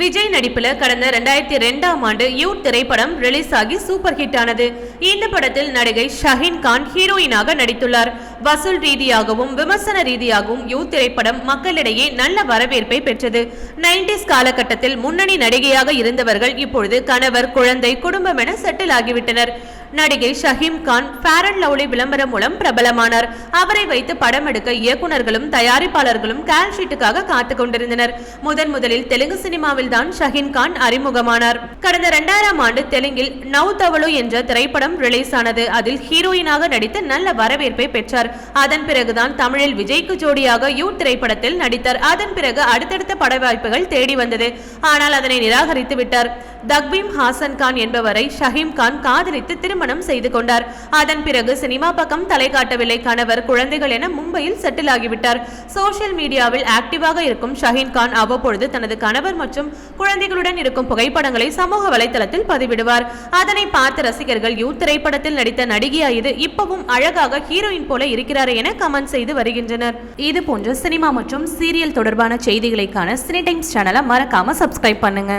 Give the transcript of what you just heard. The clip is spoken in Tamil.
ബി நடிப்புல கடந்த ரெண்டாயிரத்தி ரெண்டாம் ஆண்டு யூத் திரைப்படம் ரிலீஸ் ஆகி சூப்பர் ஹிட் ஆனது. இந்த படத்தில் நடிகை ஷஹீன் கான் ஹீரோயினாக நடித்துள்ளார். வசூல் ரீதியாகவும் விமர்சன ரீதியாகவும் யூத் திரைப்படம் மக்களிடையே நல்ல வரவேற்பை பெற்றது. நைன்டிஸ் காலகட்டத்தில் முன்னணி நடிகையாக இருந்தவர்கள் இப்பொழுது கணவர் குழந்தை குடும்பம் என செட்டில் ஆகிவிட்டனர். நடிகை ஷஹீம் கான் ஃபேரன் லவ்லி விளம்பரம் மூலம் பிரபலமானார். அவரை வைத்து படம் எடுக்க இயக்குநர்களும் தயாரிப்பாளர்களும் கேல் காத்து கொண்டிருந்தனர். முதன் முதலில் தெலுங்கு சினிமாவில் தான் ஷஹின் கான் அறிமுகமானார். கடந்த இரண்டாயிரம் ஆண்டு தெலுங்கில் நவ் தவளு என்ற திரைப்படம் ரிலீஸ் ஆனது அதில் ஹீரோயினாக நடித்து நல்ல வரவேற்பை பெற்றார். அதன் பிறகுதான் தமிழில் விஜய்க்கு ஜோடியாக யூ திரைப்படத்தில் நடித்தார். அதன் பிறகு அடுத்தடுத்த பட வாய்ப்புகள் தேடி வந்தது. ஆனால் அதனை நிராகரித்து விட்டார். தக்பீம் ஹாசன் கான் என்பவரை ஷஹீம் கான் காதலித்து திருமணம் செய்து கொண்டார். அதன் பிறகு சினிமா பக்கம் தலை காட்டவில்லை. கணவர் குழந்தைகள் என மும்பையில் செட்டில் ஆகிவிட்டார். சோசியல் மீடியாவில் ஆக்டிவாக இருக்கும் ஷஹீன் கான் அவ்வப்பொழுது தனது கணவர் மற்றும் குழந்தைகளுடன் இருக்கும் புகைப்படங்களை சமூக வலைதளத்தில் பதிவிடுவார். அதனை பார்த்த ரசிகர்கள் யூ திரைப்படத்தில் நடித்த நடிகையா இது இப்பவும் அழகாக ஹீரோயின் போல இருக்கிறாரே என கமெண்ட் செய்து வருகின்றனர். இது போன்ற சினிமா மற்றும் சீரியல் தொடர்பான செய்திகளை காண சினி டைம்ஸ் சேனலை மறக்காம சப்ஸ்கிரைப் பண்ணுங்க.